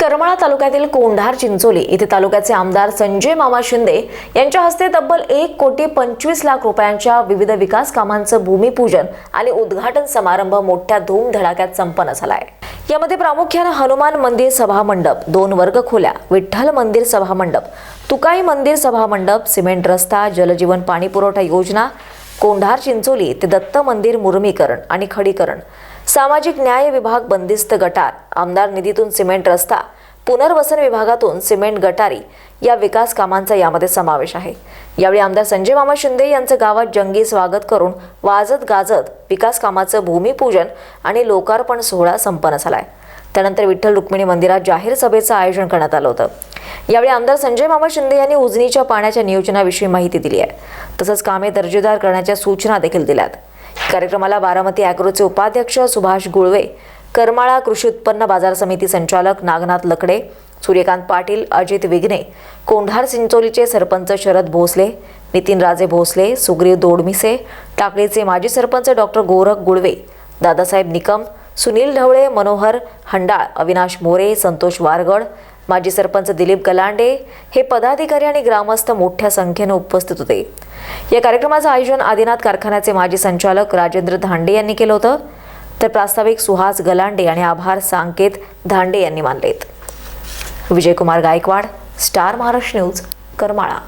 करमाळा तालुक्यातील कोंढार चिंचोली येथे तालुक्याचे आमदार संजय मामा शिंदे यांच्या हस्ते तब्बल एक कोटी पंचवीस लाख रुपयांच्या विविध विकास कामांचं भूमिपूजन आणि उद्घाटन समारंभ मोठ्या धूमधडाक्यात संपन्न झालाय. यामध्ये प्रामुख्यानं हनुमान मंदिर सभामंडप दोन वर्ग खोल्या विठ्ठल मंदिर सभामंडप तुकाई मंदिर सभामंडप सिमेंट रस्ता जलजीवन पाणी पुरवठा योजना कोंढार चिंचोली ते दत्त मंदिर मुरमीकरण आणि खडीकरण सामाजिक न्याय विभाग बंदिस्त गटार. आमदार निधीतून सिमेंट रस्ता. पुनर्वसन विभागातून सिमेंट गटारी. या विकास कामांचा यामध्ये समावेश आहे. यावेळी आमदार संजय मामा शिंदे यांचं गावात जंगी स्वागत करून वाजत गाजत विकास कामाचं भूमिपूजन आणि लोकार्पण सोहळा संपन्न झालाय. त्यानंतर विठ्ठल रुक्मिणी मंदिरात जाहीर सभेचं आयोजन करण्यात आलं होतं. यावेळी आमदार संजय मामा शिंदे यांनी उजनीच्या पाण्याच्या नियोजनाविषयी माहिती दिली आहे. तसंच कामे दर्जेदार करण्याच्या सूचना देखील दिल्यात. कार्यक्रमाला बारामती अॅग्रोचे उपाध्यक्ष सुभाष गुळवे करमाळा कृषी उत्पन्न बाजार समिती संचालक नागनाथ लकडे सूर्यकांत पाटील अजित विघ्ने कोंढार सिंचोलीचे सरपंच शरद भोसले नितीन राजे भोसले सुग्रीव दोडमिसे टाकळीचे माजी सरपंच डॉक्टर गोरख गुळवे दादासाहेब निकम सुनील ढवळे मनोहर हंडाळ अविनाश मोरे संतोष वारगड माजी सरपंच दिलीप गलांडे हे पदाधिकारी आणि ग्रामस्थ मोठ्या संख्येनं उपस्थित होते. या कार्यक्रमाचं आयोजन आदिनाथ कारखान्याचे माजी संचालक राजेंद्र धांडे यांनी केलं होतं. तर प्रास्ताविक सुहास गलांडे आणि आभार सांकेत धांडे यांनी मानलेत. Vijaykumar Gaikwad star Maharashtra news Karmala.